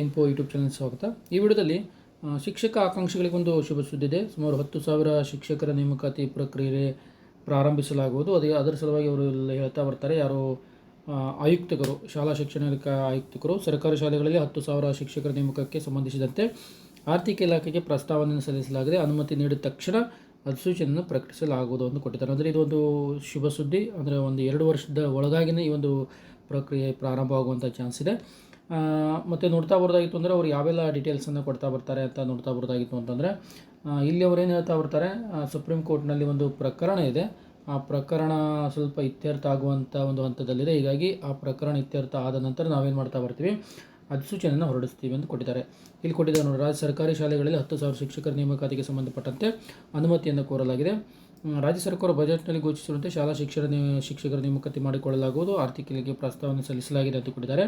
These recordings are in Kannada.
ಇನ್ಫೋ ಯೂಟ್ಯೂಬ್ ಚಾನಲ್ ಸ್ವಾಗತ. ಈ ವಿಡಿಯೋದಲ್ಲಿ ಶಿಕ್ಷಕ ಆಕಾಂಕ್ಷಿಗಳಿಗೊಂದು ಶುಭ ಸುದ್ದಿ ಇದೆ ಸುಮಾರು ಹತ್ತು ಸಾವಿರ ಶಿಕ್ಷಕರ ನೇಮಕಾತಿ ಪ್ರಕ್ರಿಯೆ ಪ್ರಾರಂಭಿಸಲಾಗುವುದು. ಅದೇ ಅದರ ಸಲುವಾಗಿ ಅವರು ಎಲ್ಲ ಹೇಳ್ತಾ ಬರ್ತಾರೆ, ಯಾರು ಆಯುಕ್ತಕರು, ಶಾಲಾ ಶಿಕ್ಷಣ ಇಲಾಖೆ ಆಯುಕ್ತರು ಸರ್ಕಾರಿ ಶಾಲೆಗಳಲ್ಲಿ ಹತ್ತು ಸಾವಿರ ಶಿಕ್ಷಕರ ನೇಮಕಕ್ಕೆ ಸಂಬಂಧಿಸಿದಂತೆ ಆರ್ಥಿಕ ಇಲಾಖೆಗೆ ಪ್ರಸ್ತಾವನೆಯನ್ನು ಸಲ್ಲಿಸಲಾಗಿದೆ. ಅನುಮತಿ ನೀಡಿದ ತಕ್ಷಣ ಅಧಿಸೂಚನೆಯನ್ನು ಪ್ರಕಟಿಸಲಾಗುವುದು ಅಂತ ಕೊಟ್ಟಿದ್ದಾರೆ. ಅಂದರೆ ಇದೊಂದು ಶುಭ ಸುದ್ದಿ. ಅಂದರೆ ಒಂದು ಎರಡು ವರ್ಷದ ಒಳಗಾಗಿನೇ ಈ ಒಂದು ಪ್ರಕ್ರಿಯೆ ಪ್ರಾರಂಭವಾಗುವಂಥ ಚಾನ್ಸ್ ಇದೆ. ಮತ್ತು ನೋಡ್ತಾ ಬರೋದಾಗಿತ್ತು ಅಂದರೆ ಅವ್ರು ಯಾವೆಲ್ಲ ಡೀಟೇಲ್ಸನ್ನು ಕೊಡ್ತಾ ಬರ್ತಾರೆ ಅಂತ ನೋಡ್ತಾ ಬರೋದಾಗಿತ್ತು ಅಂತಂದರೆ ಇಲ್ಲಿ ಅವ್ರು ಏನು ಹೇಳ್ತಾ ಬರ್ತಾರೆ ಸುಪ್ರೀಂ ಕೋರ್ಟ್ನಲ್ಲಿ ಒಂದು ಪ್ರಕರಣ ಇದೆ. ಆ ಪ್ರಕರಣ ಸ್ವಲ್ಪ ಇತ್ಯರ್ಥ ಆಗುವಂಥ ಒಂದು ಹಂತದಲ್ಲಿದೆ. ಹೀಗಾಗಿ ಆ ಪ್ರಕರಣ ಇತ್ಯರ್ಥ ಆದ ನಂತರ ನಾವೇನು ಮಾಡ್ತಾ ಬರ್ತೀವಿ ಅಧಿಸೂಚನೆಯನ್ನು ಹೊರಡಿಸ್ತೀವಿ ಅಂತ ಕೊಟ್ಟಿದ್ದಾರೆ. ಇಲ್ಲಿ ಕೊಟ್ಟಿದ್ದಾರೆ ನೋಡಿ ರಾಜ್ಯ ಸರ್ಕಾರಿ ಶಾಲೆಗಳಲ್ಲಿ ಹತ್ತು ಸಾವಿರ ಶಿಕ್ಷಕರ ನೇಮಕಾತಿಗೆ ಸಂಬಂಧಪಟ್ಟಂತೆ ಅನುಮತಿಯನ್ನು ಕೋರಲಾಗಿದೆ. ರಾಜ್ಯ ಸರ್ಕಾರ ಬಜೆಟ್ನಲ್ಲಿ ಘೋಷಿಸಿರುವಂತೆ ಶಾಲಾ ಶಿಕ್ಷಣ ಶಿಕ್ಷಕರ ನೇಮಕಾತಿ ಮಾಡಿಕೊಳ್ಳಲಾಗುವುದು. ಆರ್ಥಿಕ ಇಲಾಖೆ ಪ್ರಸ್ತಾವನೆ ಸಲ್ಲಿಸಲಾಗಿದೆ ಅಂತ ಕೊಟ್ಟಿದ್ದಾರೆ.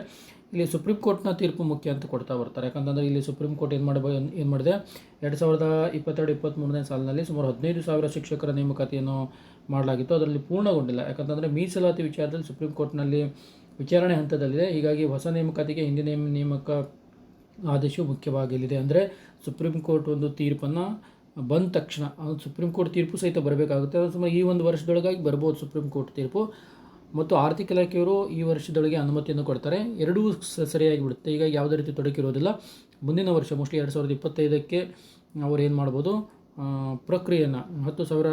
ಇಲ್ಲಿ ಸುಪ್ರೀಂ ಕೋರ್ಟ್ನ ತೀರ್ಪು ಮುಖ್ಯ ಅಂತ ಕೊಡ್ತಾ ಬರ್ತಾರೆ. ಯಾಕಂತಂದರೆ ಇಲ್ಲಿ ಸುಪ್ರೀಂ ಕೋರ್ಟ್ ಏನು ಮಾಡಬ, ಏನು ಮಾಡಿದೆ? ಎರಡು ಸಾವಿರದ ಇಪ್ಪತ್ತೆರಡು ಇಪ್ಪತ್ತ್ಮೂರನೇ ಸಾಲಿನಲ್ಲಿ ಸುಮಾರು ಹದಿನೈದು ಸಾವಿರ ಶಿಕ್ಷಕರ ನೇಮಕಾತಿಯನ್ನು ಮಾಡಲಾಗಿತ್ತು. ಅದರಲ್ಲಿ ಪೂರ್ಣಗೊಂಡಿಲ್ಲ. ಯಾಕಂತಂದರೆ ಮೀಸಲಾತಿ ವಿಚಾರದಲ್ಲಿ ಸುಪ್ರೀಂ ಕೋರ್ಟ್ನಲ್ಲಿ ವಿಚಾರಣೆ ಹಂತದಲ್ಲಿದೆ. ಹೀಗಾಗಿ ಹೊಸ ನೇಮಕಾತಿಗೆ ಹಿಂದಿನ ನೇಮ- ನೇಮಕ ಆದೇಶವು ಮುಖ್ಯವಾಗಲಿದೆ. ಅಂದರೆ ಸುಪ್ರೀಂ ಕೋರ್ಟ್ ಒಂದು ತೀರ್ಪನ್ನು ಬಂದ ತಕ್ಷಣ ಅದು ಸುಪ್ರೀಂ ಕೋರ್ಟ್ ತೀರ್ಪು ಸಹಿತ ಬರಬೇಕಾಗುತ್ತೆ. ಅದು ಸುಮಾರು ಈ ಒಂದು ವರ್ಷದೊಳಗಾಗಿ ಬರ್ಬೋದು ಸುಪ್ರೀಂ ಕೋರ್ಟ್ ತೀರ್ಪು. ಮತ್ತು ಆರ್ಥಿಕ ಇಲಾಖೆಯವರು ಈ ವರ್ಷದೊಳಗೆ ಅನುಮತಿಯನ್ನು ಕೊಡ್ತಾರೆ. ಎರಡೂ ಸರಿಯಾಗಿ ಬಿಡುತ್ತೆ. ಈಗ ಯಾವುದೇ ರೀತಿ ತೊಡಕಿರೋದಿಲ್ಲ. ಮುಂದಿನ ವರ್ಷ, ಮೋಸ್ಟ್ಲಿ ಎರಡು ಸಾವಿರದ ಇಪ್ಪತ್ತೈದಕ್ಕೆ ಅವ್ರು ಏನು ಮಾಡ್ಬೋದು? ಪ್ರಕ್ರಿಯೆಯನ್ನು, ಹತ್ತು ಸಾವಿರ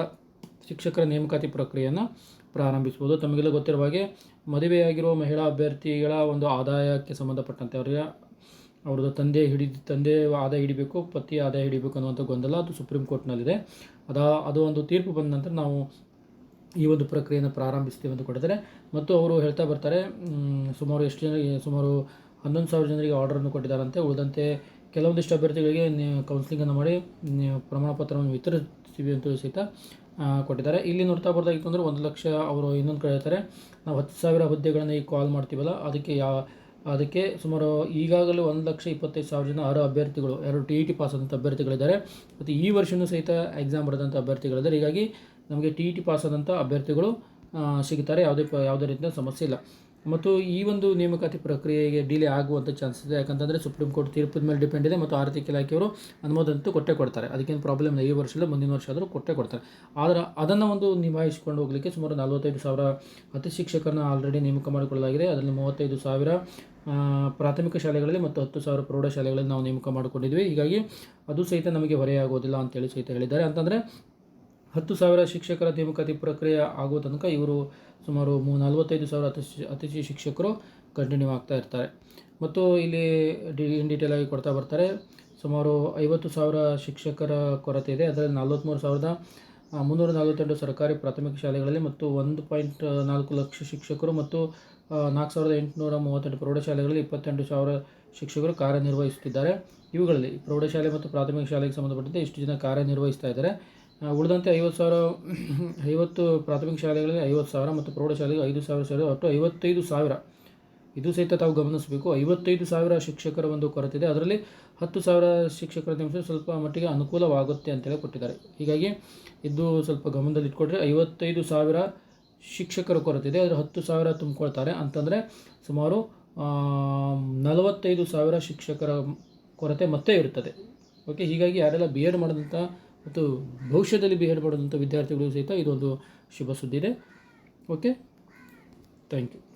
ಶಿಕ್ಷಕರ ನೇಮಕಾತಿ ಪ್ರಕ್ರಿಯೆಯನ್ನು ಪ್ರಾರಂಭಿಸ್ಬೋದು. ತಮಗೆಲ್ಲ ಗೊತ್ತಿರುವ ಹಾಗೆ ಮದುವೆಯಾಗಿರುವ ಮಹಿಳಾ ಅಭ್ಯರ್ಥಿಗಳ ಒಂದು ಆದಾಯಕ್ಕೆ ಸಂಬಂಧಪಟ್ಟಂತೆ ಅವರಿಗೆ ಅವ್ರದ್ದು ತಂದೆ ಹಿಡಿದು ತಂದೆ ಆದಾಯ ಹಿಡಿಬೇಕು, ಪತಿ ಆದಾಯ ಹಿಡಿಬೇಕು ಅನ್ನುವಂಥ ಗೊಂದಲ ಅದು ಸುಪ್ರೀಂ ಕೋರ್ಟ್ನಲ್ಲಿದೆ ಅದ, ಅದು ಒಂದು ತೀರ್ಪು ಬಂದ ನಂತರ ನಾವು ಈ ಒಂದು ಪ್ರಕ್ರಿಯೆಯನ್ನು ಪ್ರಾರಂಭಿಸ್ತೀವಿ ಅಂತ ಕೊಡಿದರೆ ಮತ್ತು ಅವರು ಹೇಳ್ತಾ ಬರ್ತಾರೆ ಸುಮಾರು ಎಷ್ಟು ಜನ, ಸುಮಾರು ಹನ್ನೊಂದು ಸಾವಿರ ಜನರಿಗೆ ಆರ್ಡರನ್ನು ಕೊಟ್ಟಿದ್ದಾರಂತೆ. ಉಳಿದಂತೆ ಕೆಲವೊಂದಿಷ್ಟು ಅಭ್ಯರ್ಥಿಗಳಿಗೆ ಕೌನ್ಸಿಲಿಂಗನ್ನು ಮಾಡಿ ಪ್ರಮಾಣ ಪತ್ರವನ್ನು ವಿತರಿಸ್ತೀವಿ ಅಂತ ಸಹಿತ ಕೊಟ್ಟಿದ್ದಾರೆ. ಇಲ್ಲಿ ನೋಡ್ತಾ ಬರ್ತಾ ಅಂದರೆ ಒಂದು ಲಕ್ಷ ಅವರು ಇನ್ನೊಂದು ಕಡೆ ಹೇಳ್ತಾರೆ, ನಾವು ಹತ್ತು ಸಾವಿರ ಹುದ್ದೆಗಳನ್ನು ಈಗ ಕಾಲ್ ಮಾಡ್ತೀವಲ್ಲ, ಅದಕ್ಕೆ ಯಾವ ಅದಕ್ಕೆ ಸುಮಾರು ಈಗಾಗಲೇ ಒಂದು ಲಕ್ಷ ಇಪ್ಪತ್ತೈದು ಸಾವಿರ ಜನ ಆರು ಅಭ್ಯರ್ಥಿಗಳು ಎರಡು ಟಿ ಇ ಟಿ ಪಾಸ್ ಆದಂಥ ಅಭ್ಯರ್ಥಿಗಳಿದ್ದಾರೆ. ಮತ್ತು ಈ ವರ್ಷವೂ ಸಹಿತ ಎಕ್ಸಾಮ್ ಬರೆದಂಥ ಅಭ್ಯರ್ಥಿಗಳಿದ್ದಾರೆ. ಹೀಗಾಗಿ ನಮಗೆ ಟಿ ಇ ಟಿ ಪಾಸ್ ಆದಂಥ ಅಭ್ಯರ್ಥಿಗಳು ಸಿಗ್ತಾರೆ ಯಾವುದೇ ಪ, ಯಾವುದೇ ರೀತಿಯ ಸಮಸ್ಯೆ ಇಲ್ಲ. ಮತ್ತು ಈ ಒಂದು ನೇಮಕಾತಿ ಪ್ರಕ್ರಿಯೆಗೆ ಡಿಲೇ ಆಗುವಂಥ ಚಾನ್ಸಸ್ ಇದೆ. ಯಾಕಂತಂದರೆ ಸುಪ್ರೀಂ ಕೋರ್ಟ್ ತೀರ್ಪಿನ ಮೇಲೆ ಡಿಪೆಂಡ್ ಇದೆ ಮತ್ತು ಆರ್ಥಿಕ ಇಲಾಖೆಯವರು ಅನುಮೋದಂತೂ ಕೊಟ್ಟೆ ಕೊಡ್ತಾರೆ. ಅದಕ್ಕೇನು ಪ್ರಾಬ್ಲಮ್ ಇಲ್ಲ. ಈ ವರ್ಷ ಮುಂದಿನ ವರ್ಷ ಆದರೂ ಕೊಟ್ಟೆ ಕೊಡ್ತಾರೆ. ಆದರೆ ಅದನ್ನು ಒಂದು ನಿಭಾಯಿಸಿಕೊಂಡು ಹೋಗಲಿಕ್ಕೆ ಸುಮಾರು ನಲವತ್ತೈದು ಸಾವಿರ ಅತಿ ಶಿಕ್ಷಕರನ್ನ ಆಲ್ರೆಡಿ ನೇಮಕ ಮಾಡಿಕೊಳ್ಳಲಾಗಿದೆ. ಅದರಲ್ಲಿ ಮೂವತ್ತೈದು ಸಾವಿರ ಪ್ರಾಥಮಿಕ ಶಾಲೆಗಳಲ್ಲಿ ಮತ್ತು ಹತ್ತು ಸಾವಿರ ಪ್ರೌಢಶಾಲೆಗಳಲ್ಲಿ ನಾವು ನೇಮಕ ಮಾಡಿಕೊಂಡಿದ್ವಿ. ಹೀಗಾಗಿ ಅದು ಸಹಿತ ನಮಗೆ ಹೊರೆಯಾಗೋದಿಲ್ಲ ಅಂತೇಳಿ ಸಹಿತ ಹೇಳಿದ್ದಾರೆ. ಅಂತಂದರೆ ಹತ್ತು ಸಾವಿರ ಶಿಕ್ಷಕರ ನೇಮಕಾತಿ ಪ್ರಕ್ರಿಯೆ ಆಗುವ ತನಕ ಇವರು ಸುಮಾರು ಮೂ, ನಲವತ್ತೈದು ಸಾವಿರ ಅತಿಶಿ ಅತಿಥಿ ಶಿಕ್ಷಕರು ಕಂಟಿನ್ಯೂ ಆಗ್ತಾ ಇರ್ತಾರೆ. ಮತ್ತು ಇಲ್ಲಿ ಡಿ, ಇನ್ ಡೀಟೇಲ್ ಆಗಿ ಕೊಡ್ತಾ ಬರ್ತಾರೆ, ಸುಮಾರು ಐವತ್ತು ಸಾವಿರ ಶಿಕ್ಷಕರ ಕೊರತೆ ಇದೆ. ಅದರಲ್ಲಿ ನಲ್ವತ್ತ್ಮೂರು ಸಾವಿರದ ಮುನ್ನೂರ ನಲವತ್ತೆಂಟು ಸರ್ಕಾರಿ ಪ್ರಾಥಮಿಕ ಶಾಲೆಗಳಲ್ಲಿ ಮತ್ತು ಒಂದು ಪಾಯಿಂಟ್ ನಾಲ್ಕು ಲಕ್ಷ ಶಿಕ್ಷಕರು ಮತ್ತು ನಾಲ್ಕು ಸಾವಿರದ ಎಂಟುನೂರ ಮೂವತ್ತೆಂಟು ಪ್ರೌಢಶಾಲೆಗಳಲ್ಲಿ ಇಪ್ಪತ್ತೆಂಟು ಸಾವಿರ ಶಿಕ್ಷಕರು ಕಾರ್ಯನಿರ್ವಹಿಸುತ್ತಿದ್ದಾರೆ. ಇವುಗಳಲ್ಲಿ ಪ್ರೌಢಶಾಲೆ ಮತ್ತು ಪ್ರಾಥಮಿಕ ಶಾಲೆಗೆ ಸಂಬಂಧಪಟ್ಟಂತೆ ಇಷ್ಟು ಜನ ಕಾರ್ಯನಿರ್ವಹಿಸ್ತಾ ಇದ್ದಾರೆ. ಉಳಿದಂತೆ ಐವತ್ತು ಸಾವಿರ, ಐವತ್ತು ಪ್ರಾಥಮಿಕ ಶಾಲೆಗಳಲ್ಲಿ ಐವತ್ತು ಸಾವಿರ ಮತ್ತು ಪ್ರೌಢಶಾಲೆಗೆ ಐದು ಸಾವಿರ ಸೇರಿದ ಒಟ್ಟು ಐವತ್ತೈದು ಸಾವಿರ. ಇದು ಸಹಿತ ತಾವು ಗಮನಿಸಬೇಕು. ಐವತ್ತೈದು ಸಾವಿರ ಶಿಕ್ಷಕರ ಒಂದು ಕೊರತೆ ಇದೆ ಅದರಲ್ಲಿ ಹತ್ತು ಸಾವಿರ ಶಿಕ್ಷಕರ ನಿಮಿಷ ಸ್ವಲ್ಪ ಮಟ್ಟಿಗೆ ಅನುಕೂಲವಾಗುತ್ತೆ ಅಂತೇಳಿ ಕೊಟ್ಟಿದ್ದಾರೆ. ಹೀಗಾಗಿ ಇದು ಸ್ವಲ್ಪ ಗಮನದಲ್ಲಿ ಇಟ್ಕೊಂಡ್ರೆ ಐವತ್ತೈದು ಸಾವಿರ ಶಿಕ್ಷಕರ ಕೊರತೆ ಇದೆ ಅದರ ಹತ್ತು ಸಾವಿರ ತುಂಬಿಕೊಳ್ತಾರೆ ಅಂತಂದರೆ ಸುಮಾರು ನಲವತ್ತೈದು ಸಾವಿರ ಶಿಕ್ಷಕರ ಕೊರತೆ ಮತ್ತೆ ಇರುತ್ತದೆ. ಓಕೆ ಹೀಗಾಗಿ ಯಾರೆಲ್ಲ ಬಿ ಎಡ್ ಮಾಡಿದಂಥ ಮತ್ತು ಭವಿಷ್ಯದಲ್ಲಿ ಬಿ ಎಡ್ ಮಾಡಿದಂಥ ವಿದ್ಯಾರ್ಥಿಗಳು ಸಹಿತ ಇದೊಂದು ಶುಭ ಸುದ್ದಿ ಇದೆ. Okay thank you